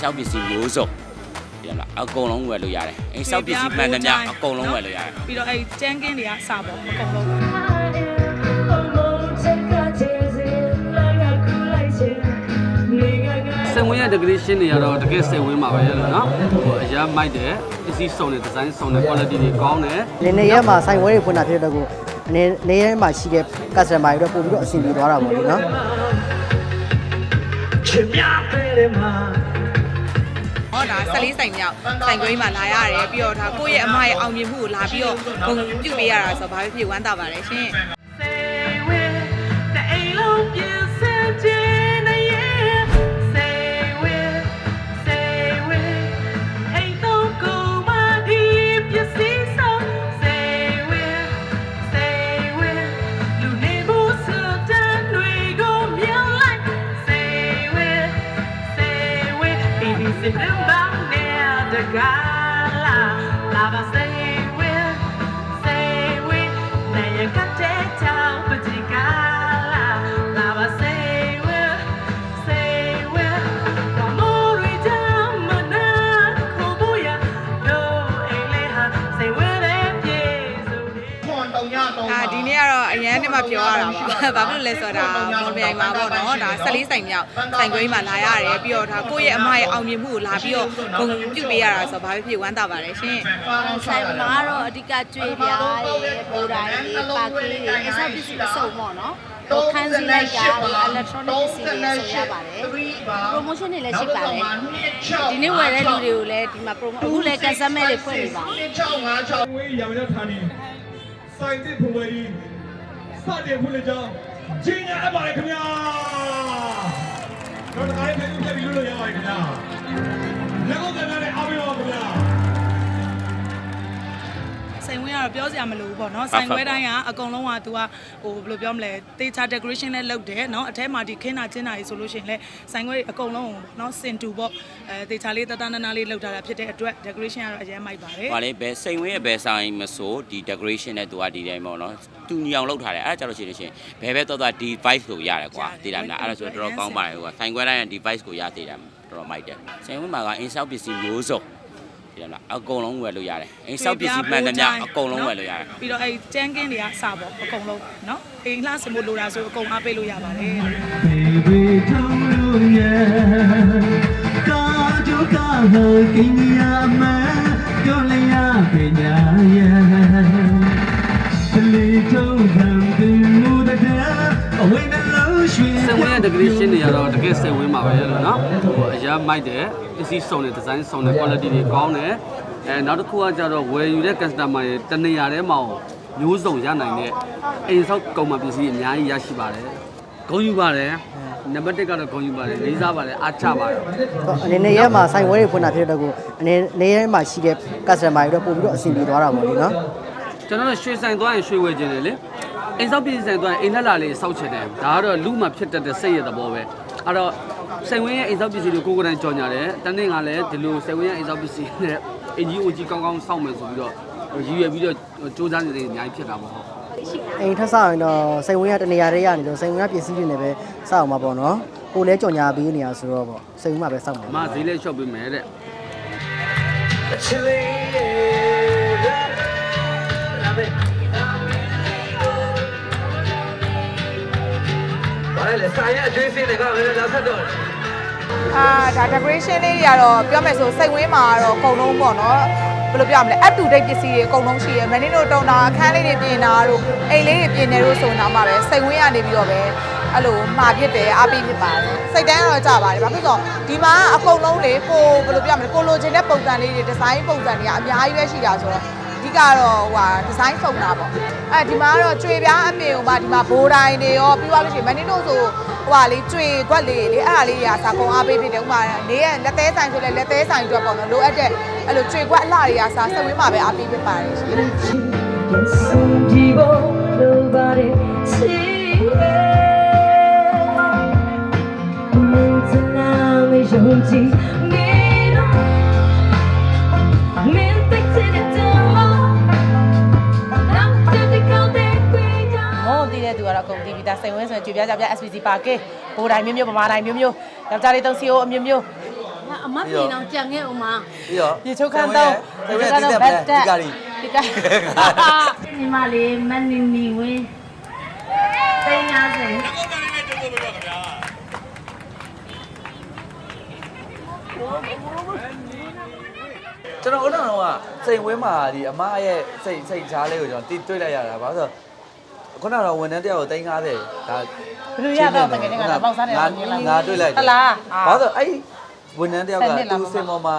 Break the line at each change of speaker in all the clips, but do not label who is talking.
ဆောက်ပစ္စည်းမျိုးစုံဒီလားအကုန်လုံးဝယ်လို့ရတယ်အိမ်ဆောက်ပစ္စည်းမှန်သမျှအကုန်လုံးဝယ်လို့ရတယ်
ပြီးတော့အဲ့ကျန်းကင်းတွေကစပေါ့အကုန်လုံး
စိတ်ဝင်ရ decoration တွေကတော့တကယ်စိတ်ဝင်ပါပဲလို့နော်ဟိုအရာမိုက်တယ်ပစ္စည်းစုံတယ် design စုံတယ် quality တွေကောင်းတယ်
နေနေရဲမှာဆိုင်ဝဲတွေဖွင့်တာဖြစ်တဲ့ကိုအနေနေရဲမှာရှိတဲ့ customer တွေတော့ပို့ပြီးတော့အဆင်ပြေသွားတာပေါ့လေနော်
ဟောဒါ ဆက်လေးဆိုင်မြောက်ဆိုင်ခွေးမှာလာရတယ်ပြီးတော့ဒါကိုယ့်ရဲ့အမရဲ့အောင်မြင်မှုကိုလာပြီးတော့ဂုဏ်ပြုပေးရတာဆိုတော့ဘာဖြစ်ဖြစ်ဝမ်းသာပါတယ်ရှင်
say with, say with, now you got to tell, but you gala,
မှပြောရတာပါဘာဖြစ်လို့လဲဆိုတော့ဒါမော်မြိုင်မှာပေါ့နော်ဒါဆက်လေးဆိုင်မြောက်ဆိုင်ခွေးမှာလာရတယ်ပြီးတော့ဒါကိုယ့်ရဲ့အမရဲ့အောင်မြင်မှုကိုလာပြီးတော့ဂုဏ်ပြုပေးရတာဆိုတော့ဘာဖြစ်ဖြစ်ဝမ်းသာပါတယ်ရှင်
ဆိုင်မှာတော့အဓိကကျွေးပြားတွေပိုတိုင်းတွေပါကေးတွေအစပစ္စည်းအစုံပေါ့နော်ဟိုခန်းစီလိုက်တာဒီ electronic ပစ္စည်းတွေဆိုရပါတယ် promotion တွေလည်းရှိပါတယ်ဒီနေ့ဝယ်တဲ့လူတွေကိုလည်းဒီမှာ promo အခုလည်း customer တွေဖွင့်နေပါတယ်
ဝေးရောင်ရဌာနီစိုင်းတစ်ဖွယ်ဝေး စတဲ့ဖွင့်လေကြောင်းဂျင်းရအပ်ပါတယ်ခင်ဗျာတော့တခါလေးပြန်ပြန်ပြီးလို့ရပါတယ်ခင်ဗျာလက်ကုန်ကလည်းအားပေးပါခင်ဗျာ
ဆိုင်ဝင်းကတော့ပြောစရာမလိုဘူးပေါ့နော်ဆိုင်ဝဲတိုင်းကအကုန်လုံးကသူကဟိုဘယ်လိုပြောမလဲတေချာ decoration နဲ့လုပ်တယ်နော်အထဲမှာဒီခင်းတာကျင်းတာကြီးဆိုလို့ရှိရင်လည်းဆိုင်ဝဲအကုန်လုံးကိုနော်စင်တူပေါ့အဲတေချာလေးတတနာနာလေးလုပ်ထားတာဖြစ်တဲ့အတွက် decoration ကတော့အရင်မိုက်ပါတယ်။
ဟာလေဘယ်စိန်ဝင်းရဲ့ဘယ်ဆိုင်မဆိုဒီ decoration နဲ့သူကဒီတိုင်းပေါ့နော်တူညီအောင်လုပ်ထားတယ်အဲ့ဒါကြတော့ရှိနေရှင်ဘယ်ဘက်တော့တော့ဒီ vibe ကိုရတယ်ကွာသိလားမလားအဲ့ဒါဆိုတော့တော်တော်ကောင်းပါတယ်ကွာဆိုင်ခွဲတိုင်းရဲ့ device ကိုရသေးတယ်တော်တော်မိုက်တယ်စိန်ဝင်းမှာက in-shop ပစ္စည်းမျိုးစုံ တယ်မလား။အကုန်လုံးဝယ်လို့ရတယ်။အိမ်ဆောက်ပစ္စည်းမှန်သမျှအကုန်လုံးဝယ်လို့ရတယ်
ပြီးတော့အဲ့ကျန်းကင်းတွေကစပေါ့အကုန်လုံးเนาะအိမ်လှစင်ဖို့လိုတာဆိုအကုန်အားပေးလို့ရပါတယ်
Baby, don't you yeah. Ka jo ka ha king ya ma, jo le ya pe nya yeah. Le jo dam tu mu da
စိတ်ဝင်ရ decoration တွေကတော့တကယ်စိတ်ဝင်ပါပဲလို့နော်ဟိုအရာမိုက်တယ်ပစ္စည်းစုံတယ် design စုံတယ် quality တွေကောင်းတယ်အဲနောက်တစ်ခုကကြတော့ဝယ်ယူတဲ့ customer တွေတနေရာထဲမှာမျိုးစုံရနိုင်တဲ့အိမ်ဆောက်ကုန်မှပစ္စည်းအများကြီးရရှိပါတယ်ဂုဏ်ယူပါတယ်နံပါတ်1ကတော့ဂုဏ်ယူပါတယ်လေးစားပါတယ်အားချပါတယ်
အနေနေရဲမှာဆိုင်ဝဲတွေဖွင့်တာဖြစ်တဲ့ကိုအနေနေရဲမှာရှိတဲ့ customer တွေတော့ပို့ပြီးတော့အဆင်ပြေသွားတာပေါ့လေနော်
ကျွန်တော်တို့ရွှေဆိုင်သွားရင်ရွှေဝယ်ခြင်းတယ်လေ အိမ်ဆောက်ပြည်ဆိုင်သွားရင်အိမ်လက်လာလေးစောက်ချင်တယ်ဒါကတော့လူမှဖြစ်တတ်တဲ့စိတ်ရဲ့သဘောပဲအဲ့တော့စိတ်ဝင်ရဲ့အိမ်ဆောက်ပစ္စည်းတွေကိုကိုယ်ကိုယ်တိုင်ကြော်ညာတယ်တနေ့ကလည်းဒီလိုစိတ်ဝင်ရဲ့အိမ်ဆောက်ပစ္စည်းနဲ့အင်ဂျီအိုဂျီကောင်းကောင်းစောင့်မယ်ဆိုပြီးတော့ရည်ရွယ်ပြီးတော့စူးစမ်းနေတယ်အများကြီးဖြစ်တာပေါ့ဟုတ်
အိမ်ထက်ဆောက်ရင်တော့စိတ်ဝင်ရတနေရာတွေရနေတော့စိတ်ဝင်ရပစ္စည်းတွေနဲ့ပဲစောက်အောင်ပါပေါ့နော်ကိုလည်းကြော်ညာပေးနေရဆိုတော့ပေါ့စိတ်ဝင်မှာပဲစောက်မှာ
အမဈေးလေးလျှော့ပေးမယ်တဲ့
Chile, Vale, está allá, yo hice de acá, ven, la sato.
အာဒါ decoration လေးတွေကတော့ပြောမယ်ဆိုစိတ်ဝင်းမှာကတော့အကုန်လုံးပေါ့နော်ဘယ်လိုပြောရမလဲ up to date ပစ္စည်းတွေအကုန်လုံးရှိရယ်မင်းတို့တုံတာအခန်းလေးတွေပြင်တာတို့အိမ်လေးတွေပြင်နေလို့ဆိုတော့မှပဲစိတ်ဝင်းရနေပြီးတော့ပဲအဲ့လိုမှာပြစ်တယ်အားပေးဖြစ်ပါတယ်စိတ်တန်းကတော့ကြပါတယ်ဘာဖြစ်လို့ဒီမှာအကုန်လုံးလေကိုဘယ်လိုပြောရမလဲကိုလိုချင်တဲ့ပုံစံလေးတွေဒီဇိုင်းပုံစံတွေကအများကြီးပဲရှိတာဆိုတော့အဓိကတော့ဟိုဟာဒီဇိုင်းစုံတာပေါ့ အဲဒီမှာကတော့ကျွေပြားအပြင်ဟိုမှာဒီမှာဘိုးတိုင်းတွေရောပြီးသွားလို့ရှိရင်မင်းတို့ဆိုဟိုဟာလေးကျွေခွက်လေးလေအဲ့ဒါလေးတွေကစာကုန်အားပေးဖြစ်တယ်ဥပမာနေရလက်သေးဆိုင်ဆိုလဲလက်သေးဆိုင်အတွက်ပေါ့နော်လိုအပ်တဲ့အဲ့လိုကျွေခွက်အလှတွေကစာစက်ဝင်းမှာပဲအားပေးဖြစ်ပါတယ်ရှင်
Digo, nobody
ကတော့ကုန်တည်ပြီးသားစိတ်ဝင်ဆိုရင်ကြွေပြကြပြ SPC ပါကေဘိုးတိုင်းမျိုးမျိုးပမာတိုင်းမျိုးမျိုးယောက်ျားလေးသုံးစီအိုအမျိုးမျိုး
အမပြေအောင်ကြံခဲ့အောင်မ
ပြီးတော့
ရေချုပ်ခန်းတော့
စိတ်ဝင်တိတက်ပဲဒီကာရီ
ဒီက
ညီမလေးမနီနီဝင်းသိန်း50
ကျွန်တော်ဦးတော်ကစိတ်ဝင်းမှာဒီအမရဲ့စိတ်စိတ်ချားလေးကိုကျွန်တော်တိတွေ့လိုက်ရတာဘာလို့ဆို ခုနကတော့ဝန်ထမ်းတယောက်ကို350ဒါ
ဘယ်လိုရတော့တကယ်ကပေါက်စားတယ်
ငါငါတွေ့လိုက်
ဟလား
ဘာလို့အဲ့ဝန်ထမ်းတယောက်က
ဆယ်နှစ်လား
သူစင်ပေါ်မှာ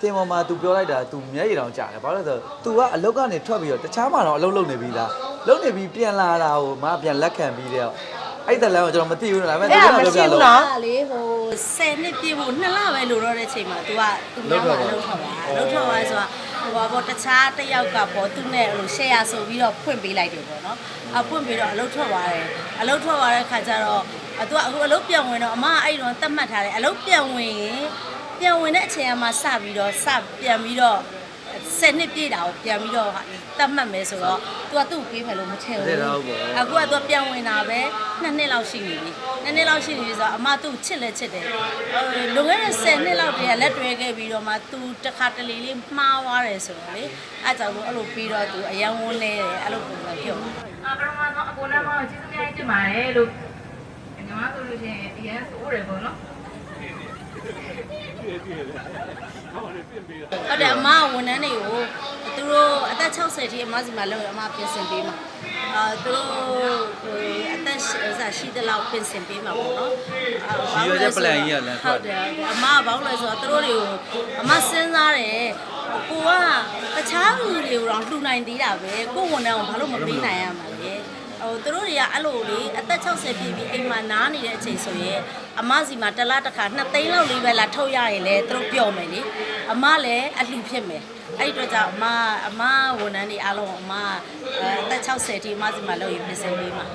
တင်ပေါ်မှာ तू ပြောလိုက်တာ तू မျက်ရည်တောင်ကြာတယ်ဘာလို့လဲဆိုတော့ तू ကအလုတ်ကနေထွက်ပြီးတော့တခြားမှာတော့အလုပ်လုပ်နေပြီလားလုပ်နေပြီးပြန်လာတာကိုမပြန်လက်ခံပြီးတော့အဲ့တလမ်းကိုကျွန်တော်မသိဘူးနော်ဒါပေမဲ့
အဲ့ဒါ
သူက
မရှိ
ပြောပြ
ဘူး
လို့
နော်
လေဟို10နှစ်ပြည့်ဖို့2လပဲလိုတော့တဲ့အချိန်မှာ तू ကသူများကလှုပ်ထွက်သွားလှုပ်ထွက်သွားဆိုတာဟိုပါပေါ့တခြားတစ်ယောက်ကပေါ့သူနဲ့ဟို share ဆိုပြီးတော့ဖွင့်ပေးလိုက်တယ်ပေါ့နော် အဖွင့်ပြီးတော့အလုပ်ထွက်သွားတယ်အလုပ်ထွက်သွားတဲ့ခါကျတော့အ तू ကအခုအလုပ်ပြန်ဝင်တော့အမကအဲ့တော့တတ်မှတ်ထားတယ်အလုပ်ပြန်ဝင်ရင်ပြန်ဝင်တဲ့အချိန်ကမှစပြီးတော့စပြန်ပြီးတော့ ဆယ်နှစ်ပြည့်တာကိုပြန်ပြီးတော့တတ်မှတ်မယ်ဆိုတော့ तू ကသူ့ကိုပေးမယ်လို့မထင်ဘူးအခုကသူကပြန်ဝင်တာပဲနှစ်နှစ်လောက်ရှိနေပြီနှစ်နှစ်လောက်ရှိနေပြီဆိုတော့အမသူ့ချစ်လဲချစ်တယ်ဟိုလွန်ခဲ့တဲ့10နှစ်လောက်တည်းကလက်တွဲခဲ့ပြီးတော့မှသူတစ်ခါတလေလေးမှားသွားတယ်ဆိုတော့လေအဲကြောင့်လို့အဲ့လိုပြီးတော့သူအယံဝန်းနေတယ်အဲ့လိုပုံစံဖြစ်သွားတယ်
အပရမတော့အပေါ်နဲ့မှကျေးဇူးများတင်ပါတယ်လို့ညီမဆိုလို့ရှိရင်အရင်ဆိုးတယ်ပေါ့နော်
ဟုတ်တယ်အမကဝန်ထမ်းတွေကိုသူတို့အသက်60ထိအမစီမှာလောက်ရအမပြင်ဆင်ပေးမှာအာသူတို့ဟိုအသက်ရှိဥစားရှိတဲ့လောက်ပြင်ဆင်ပေးမှာပေါ့နော်အာ
ရည်ရွယ်ချက် plan ကြီးကလမ်းထွက်
ဟုတ်တယ်ဟုတ်တယ်အမကဘာလို့လဲဆိုတော့သူတို့တွေကိုအမစဉ်းစားတယ်ကိုကတခြားလူတွေကိုတော့လှူနိုင်သေးတာပဲကိုဝန်ထမ်းကိုဘာလို့မပေးနိုင်ရမှာလဲ ဟိုသူတို့တွေကအဲ့လိုလေအသက်60ပြည့်ပြီးအိမ်မှာနားနေတဲ့အချိန်ဆိုရင်အမစီမှာတစ်လားတစ်ခါနှစ်သိန်းလောက်လေးပဲလာထုတ်ရရင်လေသူတို့ပျော်မယ်လေအမလည်းအလှဖြစ်မယ်အဲ့ဒီတော့ကြောင့်အမအမဝန်ထမ်းတွေအားလုံးအမအသက်60ထိအမစီမှာလုပ်ရင်ပြင်ဆင်ပေးမှာ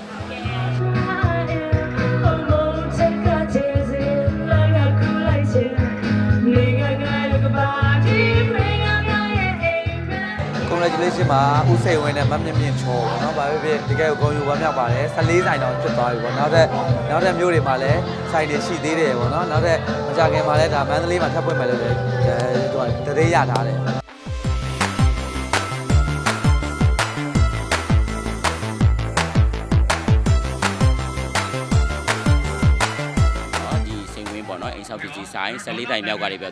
congratulation ပါဦးစိန်ဝင်းနဲ့မမြင့်မြင့်ချောပေါ့နော်။ဘာဖြစ်ဖြစ်တကယ်ကိုဂုဏ်ယူဝမ်းမြောက်ပါတယ်14ဆိုင်တောင်ဖြစ်သွားပြီပေါ့။နောက်ထပ်နောက်ထပ်မျိုးတွေမှာလည်းဆိုင်တွေရှိသေးတယ်ပေါ့နော်။နောက်ထပ်မကြခင်မှာလည်းဒါမန္တလေးမှာထပ်ပွင့်မယ်လို့လည်းအဲသူကတရေရထားတယ်။
အိမ်ဆောက်ပစ္စည်းဆိုင်14တိုင်မြောက်ကနေပြ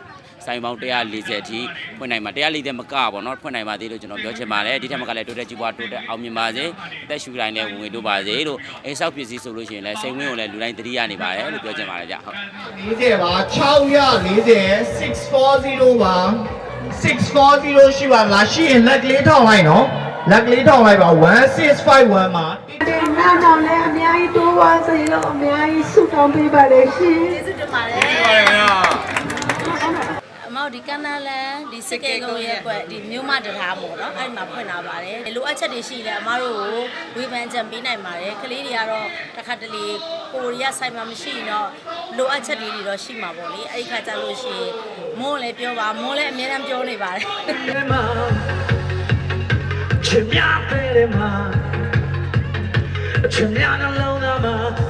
ဆိုင်ပေါင်း140အထိဖွင့်နိုင်မှာ140မကပေါ့နော်ဖွင့်နိုင်ပါသေးလို့ကျွန်တော်ပြောချင်ပါတယ်ဒီထက်မကလည်းတိုးတက်ကြီးပွားတိုးတက်အောင်မြင်ပါစေအသက်ရှူတိုင်းနဲ့ဝင်ငွေတိုးပါစေလို့အိမ်ဆောက်ပစ္စည်းဆိုလို့ရှိရင်လည်းစိန်ဝင်းကိုလည်းလူတိုင်းသတိရနေပါတယ်လို့ပြောချင်ပါတယ်ဗျဟုတ်
40ပါ640 640ပါ640ရှိပါလားရှိရင်လက်ကလေးထောင်လိုက်နော်လက်ကလေးထောင်လိုက်ပါ1651ပါ
ဒီနောက်တော့လည်းအများကြီးတိုးပါစေလို့အများကြီးဆုတောင်းပေးပါတယ်ရှင်
ကျေးဇူးတင်ပါတယ် အမောက်ဒီကနလန်ဒီစကေကုံရဲ့ကွက်ဒီမြို့မတထားပေါ့နော်အဲ့ဒီမှာဖွင့်လာပါတယ်ဒီလိုအပ်ချက်တွေရှိလဲအမားတို့ကိုဝေဖန်ကြံပေးနိုင်ပါတယ်ကလေးတွေကတော့တစ်ခါတလေကိုရီးယားဆိုင်မှာမရှိရင်တော့လိုအပ်ချက်တွေတွေတော့ရှိမှာပေါ့လေအဲ့ဒီခါကျလို့ရှိရင်မိုးလည်းပြောပါမိုးလည်းအများအားပြောနေပါတယ်
ချင်များတဲ့မှာချင်များနှလုံး